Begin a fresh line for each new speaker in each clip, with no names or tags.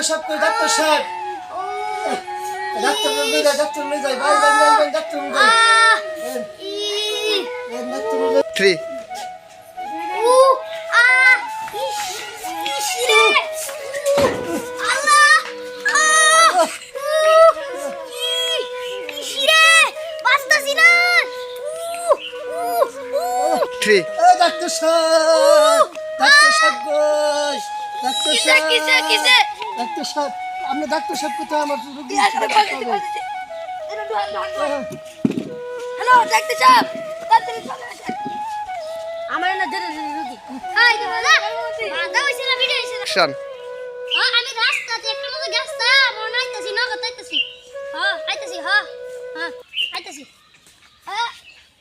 Doctor সাহেব কই? Doctor সাহেব। ডাক্তার নিয়ে যায় ডাক্তার নিয়ে যায় ভাই ভাই ভাই ডাক্তার নিয়ে যায়
আহ ই
এ, ডাক্তার নিয়ে
থ্রি থ্রি
ডাক্তার সাহেব ডাক্তার সাহেব ডাক্তার
কিসে
সাহেব।
কিসে কিসে?
ডাক্তার সাহেব আপনি ডাক্তার সাহেব কোথায়? আমার রোগী
হ্যালো ডাক্তার সাহেব আমার না জরুরি রুগী। হাই গো না মাথা হইছে না ভিডিও হইছে না?
অ্যাকশন
হ্যাঁ আমি রাস্তাতে একটা মতো গেছতাম মনে আইতাছি নগদ আইতাছি। হ্যাঁ আইতাছি হ্যাঁ হ্যাঁ আইতাছি। হ্যাঁ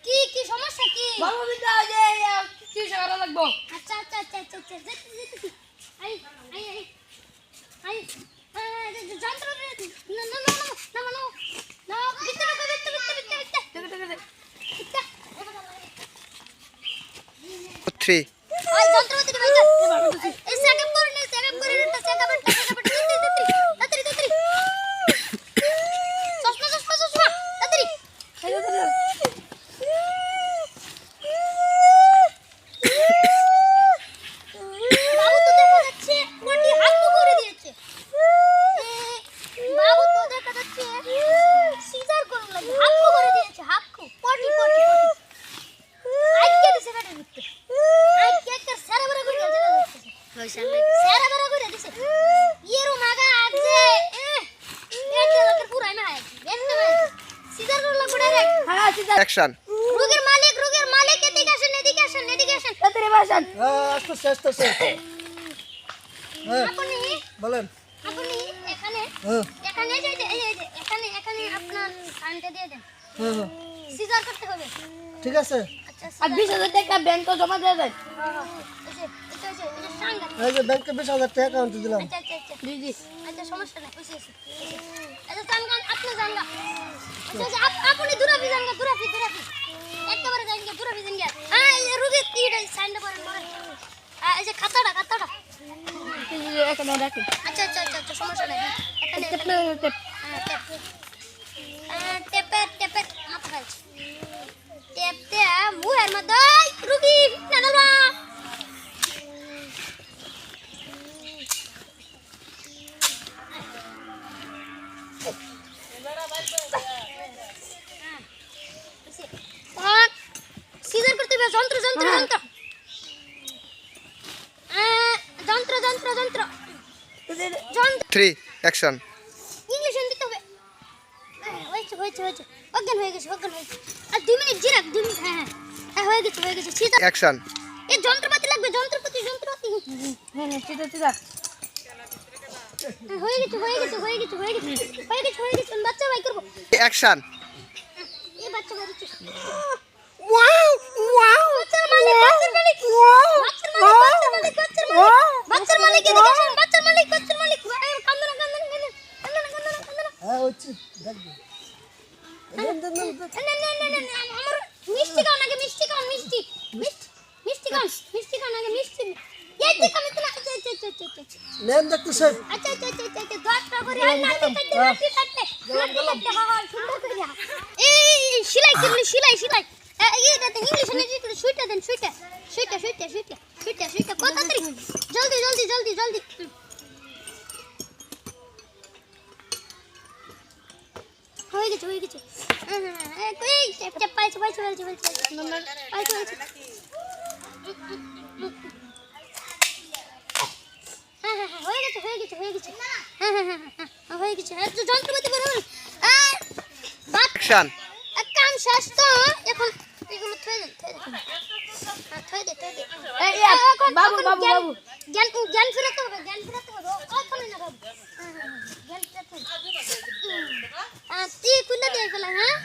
কি কি সমস্যা কি?
বাবু বিদ্যা যে কি করা লাগবো।
আচ্ছা আচ্ছা আচ্ছা আচ্ছা আচ্ছা যেতে যেতে আই আই আই
থ্রি
ওই যন্ত্রপাতি ভাই এই সেটআপ করে নে সেটআপ করে নে সেটআপ এর সেটআপ তাড়াতাড়ি তাড়াতাড়ি চশমা চশমা চশমা তাড়াতাড়ি বাবু তো দেখা যাচ্ছে পটি হাত করে দিয়েছে এ, বাবু তো দেখা যাচ্ছে সিজার করে লাগে হাত করে দিয়েছে হাত পটি পটি পটি আজকে দিছে কাটে দিতে আজকে একটা সারা বড় করে গেছে হইছে সারা বড় করে দিছে ইয়েরো মাগা আছে এটা লোকের পুরাই না হয় বেন্না হয় সিজার করে লাগবে ডাইরেক্ট
হ্যাঁ সিধা
অ্যাকশন
রোগের মালিক রোগের মালিক এদিকে আসেন এদিকে আসেন এদিকে আসেন।
তাড়াতাড়ি বাসান
হ্যাঁ আসতেছে আসতেছে হ্যাঁ।
আপনি
বলেন
আপনি এখানে
হ্যাঁ
এখানে যে যে- এই যে এখানে এখানে আপনার সাইনটা দিয়ে দেন।
হ্যাঁ হ্যাঁ।
সিজার করতে হবে।
ঠিক আছে
আচ্ছা
আর বিশ হাজার টাকা ব্যাংকে জমা দিয়ে দেন
এই যে,
ব্যাংকে বিশ হাজার টাকা অ্যাকাউন্টে দিলাম
আচ্ছা, আচ্ছা, আচ্ছা।
জি জি
আচ্ছা, সমস্যা নাই, হইছে, হইছে। আচ্ছা, জানগা, আপনি জানগা। আচ্ছা, আচ্ছা, আপনি দুরাফি জানগা, দুরাফি, দুরাফি। একেবারে জানগা, দুরাফি জানগা। হ্যাঁ, এই যে রুগীর ইটা, করেন, করেন। এই যে খাতাটা, খাতাটা।
জি, জি, এখানে রাখেন
আচ্ছা, আচ্ছা, আচ্ছা, আচ্ছা, সমস্যা নাই, হ্যাঁ। এখানে,
টেপ
এখানে।
না, টেপ।
হ্যাঁ, টেপ। আহ, টেপের, টেপের মাথা খাইছে। টেপ দিয়া মুহের মধ্যে, এই, রুগী, না, না, না। আর সিজার করতে হবে যন্ত্র যন্ত্র যন্ত্র আহ, যন্ত্র যন্ত্র যন্ত্র যন্ত্র
থ্রি অ্যাকশন
ইংলিশ দিতে হবে হ্যাঁ, হয়েছে হয়েছে হয়েছে অজ্ঞান হয়ে গেছে অজ্ঞান হয়ে গেছে আর দুই মিনিট জিরাক দুই মিনিট হ্যাঁ হ্যাঁ হ্যাঁ হয়ে গেছে হয়ে সিজার
অ্যাকশন
এই যন্ত্রপাতি লাগবে যন্ত্রপাতি যন্ত্রপাতি।
হ্যাঁ হ্যাঁ
হ্যাঁ, হয়ে গেছে হয়ে গেছে হয়ে গেছে হয়ে গেছে। হয়ে গেছে হয়ে গেছে। বাচ্চা বাই করব।
অ্যাকশন
এই বাচ্চা
ওয়াও ওয়াও
বাচ্চার মালিক বাচ্চার মালিক। বাচ্চার মালিক বাচ্চার মালিক বাচ্চার মালিক এদিকে আসেন বাচ্চার মালিক বাচ্চার মালিক এই, কান্দো না কান্দো না কান্দো না কান্দো না কান্দো না কান্দো না
হ্যাঁ হচ্ছে দেখবে দেন, দেন, দেন, দেন।
না না না না না আমার মিষ্টি খাও নাকি মিষ্টি খাও মিষ্টি মিষ্টি মিষ্টি খাও মিষ্টি খাও নাকি মিষ্টি আচ্ছা আচ্ছা আচ্ছা আচ্ছা আচ্ছা
নেন ডাক্তার সাহেব
আচ্ছা আচ্ছা আচ্ছা আচ্ছা দশটা করে আর নাটি কাটতে নাটি কাটতে নাটি কাটতে বাবা সুন্দর করে এই সেলাই কত তাড়াতাড়ি জলদি জলদি জলদি জলদি হয়ে গেছে হয়ে গেছে হ্যাঁ, হ্যাঁ, হ্যাঁ, হ্যাঁ হ্যাঁ হ্যাঁ হয়ে গেছে হয়ে গেছে হয়ে গেছে হ্যাঁ হ্যাঁ হ্যাঁ হ্যাঁ, হ্যাঁ হয়ে গেছে হ্যাঁ, যন্ত্রপাতি বের হবে আর
অ্যাকশন
কাম শেষ তো এখন এগুলো থই দেন থই দেন হ্যাঁ দে থই দে
বাবু, বাবু,
জ্ঞান-
বাবু।
জ্ঞান জ্ঞান ফেরাতে হবে জ্ঞান ফেরাতে হবে ওখানে না বাবু হ্যাঁ, হ্যাঁ, হ্যাঁ, জ্ঞান ফেরাতে হবে আহ, তুই খুলে দিয়ে ফেলা হ্যাঁ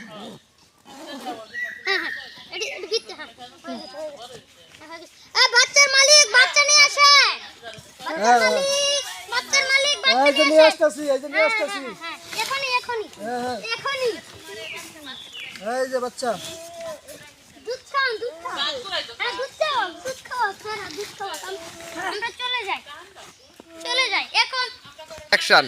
হ্যাঁ হ্যাঁ এটি এটি ভিত্তি হ্যাঁ হয়ে গেছে, হয়ে গেছে। হ্যাঁ, হয়ে গেছে। এ, বাচ্চার মালিক বাচ্চা নিয়ে আসে বাচ্চার
হ্যাঁ, হ্যাঁ।
মালিক বাচ্চার মালিক
হ্যাঁ,
বাচ্চা
এই যে
নিয়ে
নিয়ে আসতেছি এই যে নিয়ে
হ্যাঁ,
আসতেছি
হ্যাঁ, হ্যাঁ,
এই যে বাচ্চা।
দুধ খাও দুধ খাও। হ্যাঁ দুধ খাও দুধ খাও দুধ খাও। আমরা চলে যাই চলে যাই এখন। অ্যাকশন